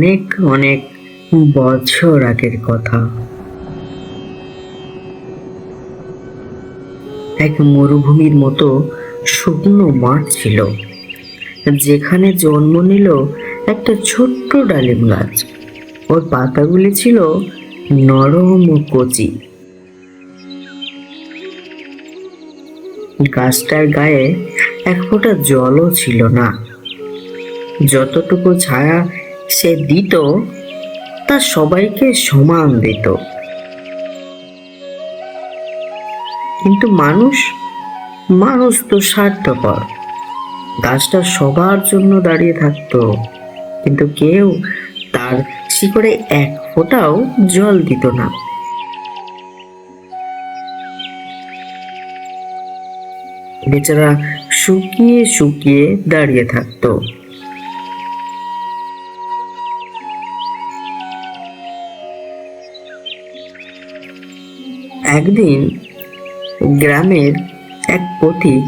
অনেক অনেক বছর আগের কথা। এক মরুভূমির মতো শুকনো মাঠ ছিল, যেখানে জন্ম নিল একটা ছোট্ট ডালিম গাছ। ওর পাতাগুলি ছিল নরম ও কচি। গাছটার গায়ে এক ফোঁটা জলও ছিল না। যতটুকু ছায়া সে দিত, তা সবাইকে সমান দিত। কিন্তু মানুষ মানুষ তো স্বার্থপর। গাছটা সবার জন্য দাঁড়িয়ে থাকতো, কিন্তু কেউ তার শিকড়ে এক ফোঁটাও জল দিত না। বেচারা শুকিয়ে শুকিয়ে দাঁড়িয়ে থাকতো। একদিন গ্রামের এক পথিক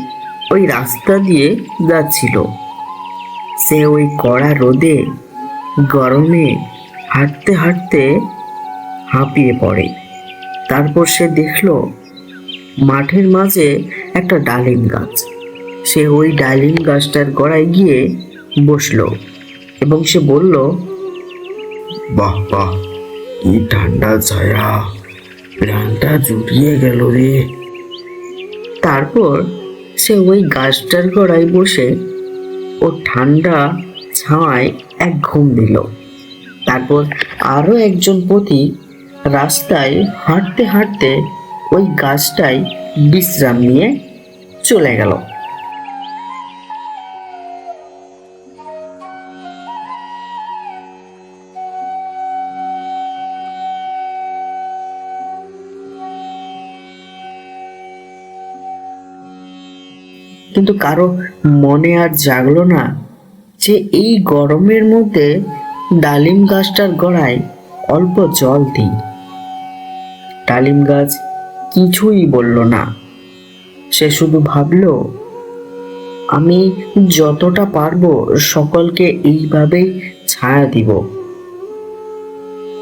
ওই রাস্তা দিয়ে যাচ্ছিল। সে ওই কড়া রোদে গরমে হাঁটতে হাঁটতে হাঁপিয়ে পড়ে। তারপর সে দেখল, মাঠের মাঝে একটা ডালিম গাছ। সে ওই ডালিম গাছটার গড়ায় গিয়ে বসল এবং সে বলল, বাহ বাহ, কি ঠান্ডা ছায়া। প্রাণটা জুড়িয়ে গেল রে। তারপর সে ওই গাছটার গোড়ায় বসে ও ঠান্ডা ছাওয়ায় এক ঘুম দিল। তারপর আরও একজন পতি রাস্তায় হাঁটতে হাঁটতে ওই গাছটায় বিশ্রাম নিয়ে চলে গেল। কিন্তু কারও মনে আর জাগলো না যে এই গরমের মধ্যে ডালিম গাছটার গোড়ায় অল্প জল দিই। ডালিম গাছ কিছুই বলল না। সে শুধু ভাবলো, আমি যতটা পারব সকলকে এইভাবেই ছায়া দিব।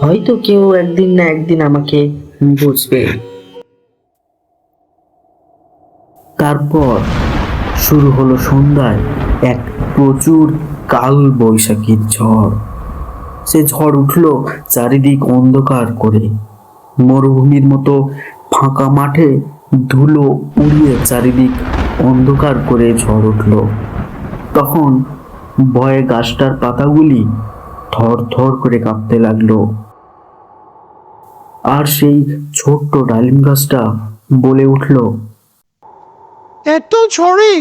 হয়তো কেউ একদিন না একদিন আমাকে বুঝবে। তারপর শুরু হলো সন্ধ্যায় এক প্রচুর কাল বৈশাখীর ঝড়। সে ঝড় উঠল চারিদিক অন্ধকার করে। মরুভূমির মতো ফাঁকা মাঠে ধুলো উড়িয়ে চারিদিক অন্ধকার করে ঝড় উঠল। তখন ভয়ে গাছটার পাতাগুলি থর থর করে কাঁপতে লাগল। আর সেই ছোট্ট ডালিম গাছটা বলে উঠল, এত ঝড়ে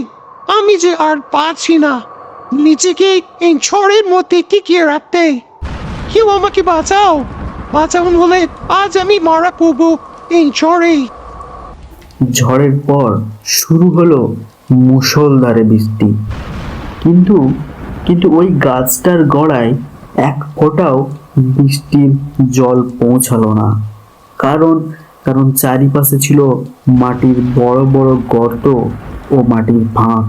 আমি যে আর পারছি না। নিজেকে এই ঝড়ের মধ্যে টিকিয়ে রাখতে। কেউ আমাকে বাঁচাও। বাঁচাউন হলে আজ আমি মারা পড়ব এই ঝড়ে। ঝড়ের পর শুরু হলো মুষলধারে বৃষ্টি। কিন্তু কিন্তু ওই গাছটার গড়ায় এক ফোঁটাও বৃষ্টির জল পৌঁছালো না। কারণ কারণ চারিপাশে ছিল মাটির বড় বড় গর্ত। ও মাটির ফাঁক।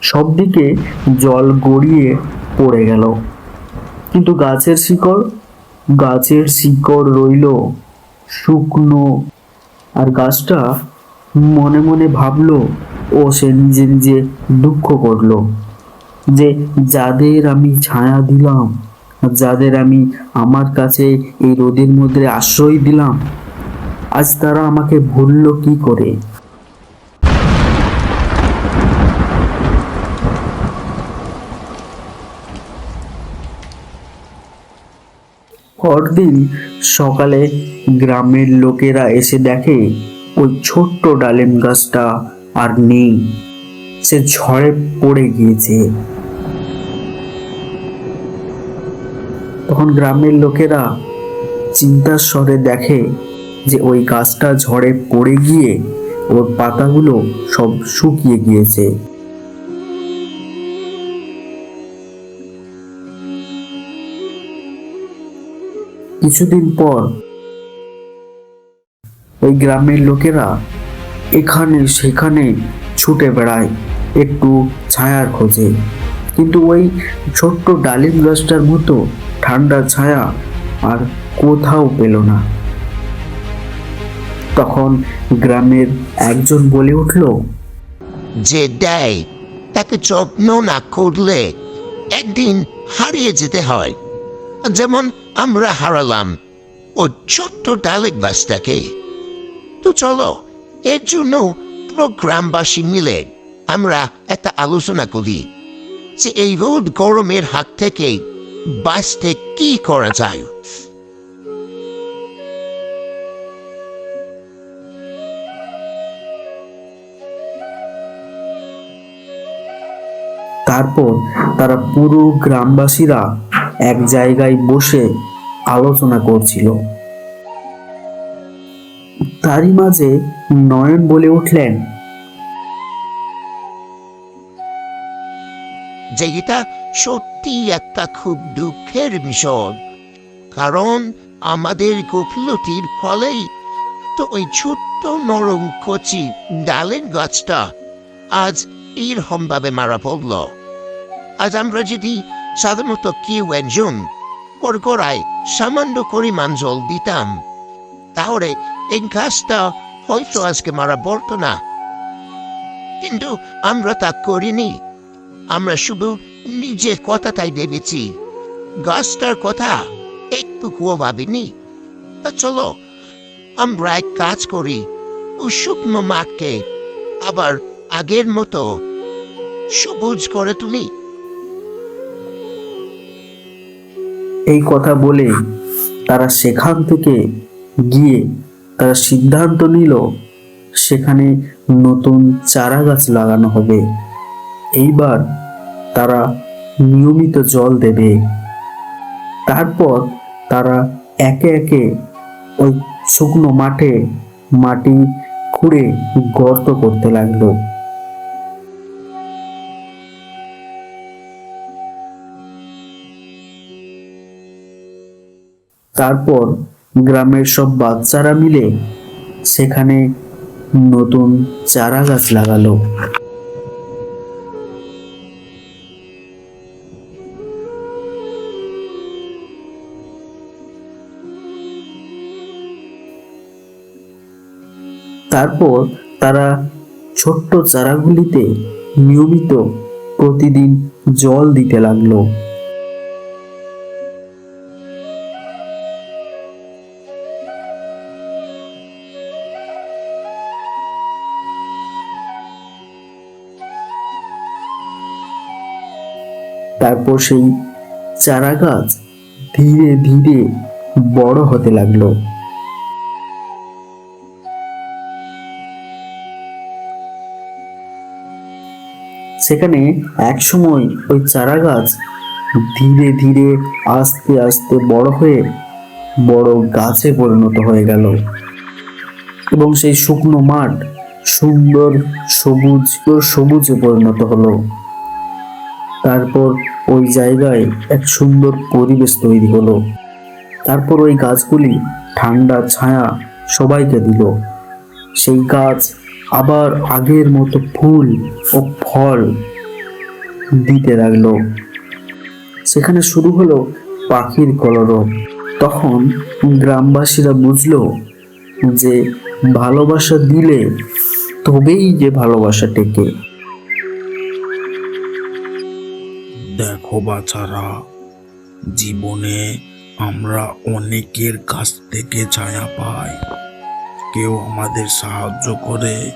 সব দিকে জল গড়িয়ে পড়ে গেল। কিন্তু গাছের শিকড় গাছের শিকড় রইল শুকনো। আর গাছটা মনে মনে ভাবলো, ও সে নিজে নিজে দুঃখ করল যে যাদের আমি ছায়া দিলাম, যাদের আমি আমার কাছে এই রোদের মধ্যে আশ্রয় দিলাম, আজ তারা আমাকে ভুললো কি করে? পরদিন সকালে গ্রামের লোকেরা এসে দেখে, ওই ছোট্ট ডালিম গাছটা আর নেই। সে ঝড়ে পড়ে গিয়েছে। তখন গ্রামের লোকেরা চিন্তার স্বরে দেখে যে ওই গাছটা ঝড়ে পড়ে গিয়ে ওর পাতাগুলো সব শুকিয়ে গিয়েছে। কিছুদিন পর ওই গ্রামের লোকেরা এখানে সেখানে ছুটে বেড়ায় একটু ছায়ার খোঁজে। কিন্তু ওই ছোট্ট ডালিম গাছটার মতো ঠান্ডা ছায়া আর কোথাও পেল না। তখন গ্রামের একজন বলে উঠল, যে দেয়, তাকে যত্ন না করলে একদিন হারিয়ে যেতে হয়। যেমন আমরা হারালাম ও ছোট্ট ডালেক বাসটাকে তো চলো, এর জন্য পুরো গ্রামবাসী মিলে আমরা একটা আলোচনা করি যে এই রোদ গরমের হাত থেকে বাঁচতে কি করা যায়। তারপর তারা পুরো গ্রামবাসীরা এক জায়গায় বসে আলোচনা করছিল। তারই মাঝে নয়ন বলে উঠলেন, যে এটা সত্যি একটা খুব দুঃখের বিষয় কারণ আমাদের গফিলতির ফলেই তো ওই ছোট্ট নরম কচি ডালের গাছটা আজ এরকমভাবে মারা পড়ল। আজ আমরা যদি সাধারণত কেউ একজন গোড়ায় সামান্য পরিমাণ জল দিতাম, তাহলে এই গাছটা হয়তো আজকে মারা পড়তো না। কিন্তু আমরা তা করিনি। আমরা শুধু নিজের কথাটাই ভেবেছি। গাছটার কথা একটুকুও ভাবিনি। তা চলো, আমরা এক কাজ করি। ও শুকনো মাঠকে আবার আগের মতো সবুজ করে তুলি। এই কথা বলে তারা সেখান থেকে গিয়ে তারা সিদ্ধান্ত নিল, সেখানে নতুন চারা গাছ লাগানো হবে। এইবার তারা নিয়মিত জল দেবে। তারপর তারা একে একে ওই শুকনো মাঠে মাটি খুঁড়ে গর্ত করতে লাগল। তারপর গ্রামের সব বাচ্চারা মিলে সেখানে নতুন চারা গাছ লাগালো। তারপর তারা ছোট্ট চারাগুলিতে নিয়মিত প্রতিদিন জল দিতে লাগল। তারপর সেই চারা গাছ ধীরে ধীরে বড় হতে লাগল। সেখানে একসময় ওই চারা গাছ ধীরে ধীরে আস্তে আস্তে বড় হয়ে বড় গাছে পরিণত হয়ে গেল এবং সেই শুকনো মাঠ সুন্দর সবুজ ও সবুজে পরিণত হলো। তারপর ওই জায়গায় এক সুন্দর পরিবেশ তৈরি হলো। তারপর ওই গাছগুলি ঠান্ডা ছায়া সবাইকে দিল। সেই গাছ আবার আগের মতো ফুল ও ফল দিতে লাগল। সেখানে শুরু হলো পাখির কলরব। তখন গ্রামবাসীরা বুঝলো যে ভালোবাসা দিলে তবেই যে ভালোবাসা টেকে। দেখো বাছারা, জীবনে আমরা অনেকের কাছ থেকে ছায়া পাই। কেউ আমাদের সাহায্য করে,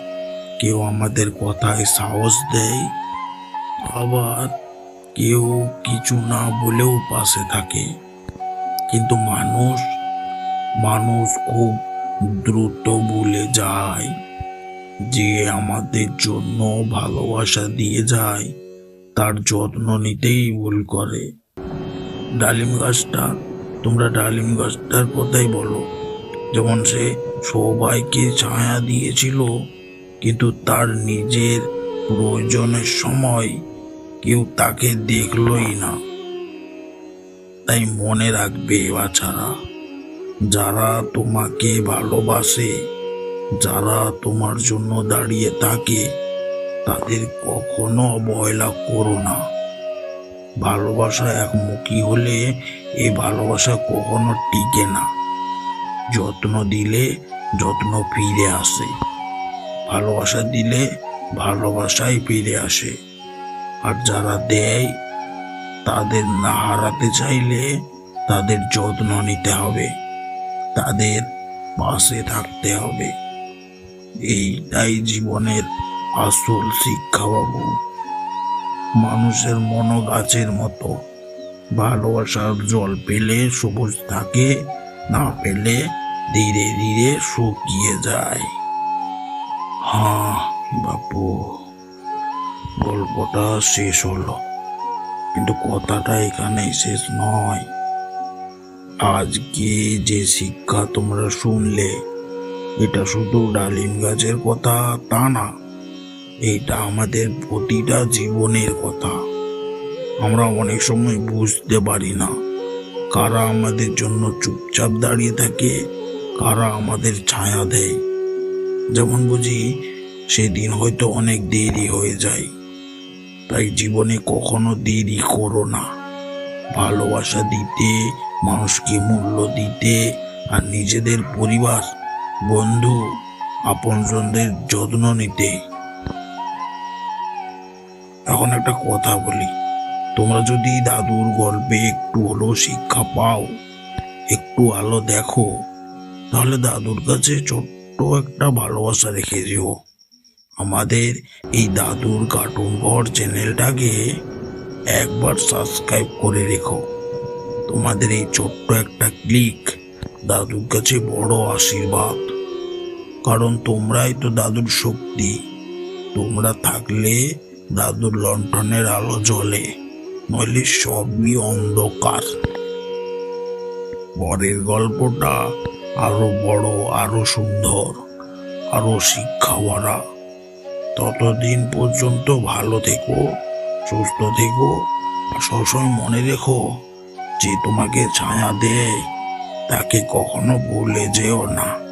কেউ আমাদের কথায় সাহস দেয়। আবার কেউ কিছু না বলেও পাশে থাকে। কিন্তু মানুষ মানুষ খুব দ্রুত ভুলে যায়, যে আমাদের জন্য ভালোবাসা দিয়ে যায়। তার যত্ন নিতেই ভুল করে। ডালিম গাছটা, তোমরা ডালিম গাছটার কথাই বলো। যেমন সে সবাইকে ছায়া দিয়েছিল, কিন্তু তার নিজের প্রয়োজনের সময় কেউ তাকে দেখলই না। তাই মনে রাখবে বাছারা, যারা তোমাকে ভালোবাসে, যারা তোমার জন্য দাঁড়িয়ে থাকে তাদের কখনো অবহেলা করো না। ভালোবাসা একমুখী হলে এই ভালোবাসা কখনো টিকে না। যত্ন দিলে যত্ন ফিরে আসে। ভালোবাসা দিলে ভালোবাসাই ফিরে আসে। আর যারা দেয়, তাদের না হারাতে চাইলে তাদের যত্ন নিতে হবে। তাদের পাশে থাকতে হবে। এইটাই জীবনের আসল শিক্ষা বাবু মানুষের মন গাছের মতো। ভালোবাসার জল পেলে সবুজ থাকে, না পেলে ধীরে ধীরে শুকিয়ে যায়। হ্যাঁ বাপু, গল্পটা শেষ হলো। কিন্তু কথাটা এখানেই শেষ নয়। আজকে যে শিক্ষা তোমরা শুনলে, এটা শুধু ডালিম গাছের কথা তা না এটা আমাদের প্রতিটা জীবনের কথা। আমরা অনেক সময় বুঝতে পারি না কারা আমাদের জন্য চুপচাপ দাঁড়িয়ে থাকে, কারা আমাদের ছায়া দেয়। যেমন বুঝি, সেদিন হয়তো অনেক দেরি হয়ে যায়। তাই জীবনে কখনো দেরি করো না। ভালোবাসা দিতে, মানুষকে মূল্য দিতে আর নিজেদের পরিবার, বন্ধু, আপনজনদের যত্ন নিতে। এখন একটা কথা বলি। তোমরা যদি দাদুর গল্পে একটু হলেও শিক্ষা পাও, একটু আলো দেখো, তাহলে দাদুর কাছে ছোট্ট একটা ভালোবাসা রেখে যেও আমাদের এই দাদুর কার্টুন ঘর চ্যানেলটাকে একবার সাবস্ক্রাইব করে রেখো। তোমাদের এই ছোট্ট একটা ক্লিক দাদুর কাছে বড় আশীর্বাদ। কারণ তোমরাই তো দাদুর শক্তি। তোমরা থাকলে দাদুর লণ্ঠনের আলো জ্বলে, নইলে সবই অন্ধকার। পরের গল্পটা আরও বড়, আরও সুন্দর, আরও শিক্ষা ভরা ততদিন পর্যন্ত ভালো থেকো, সুস্থ থেকো, আর সবসময় মনে রেখো যে তোমাকে ছায়া দেয়, তাকে কখনো ভুলে যেও না।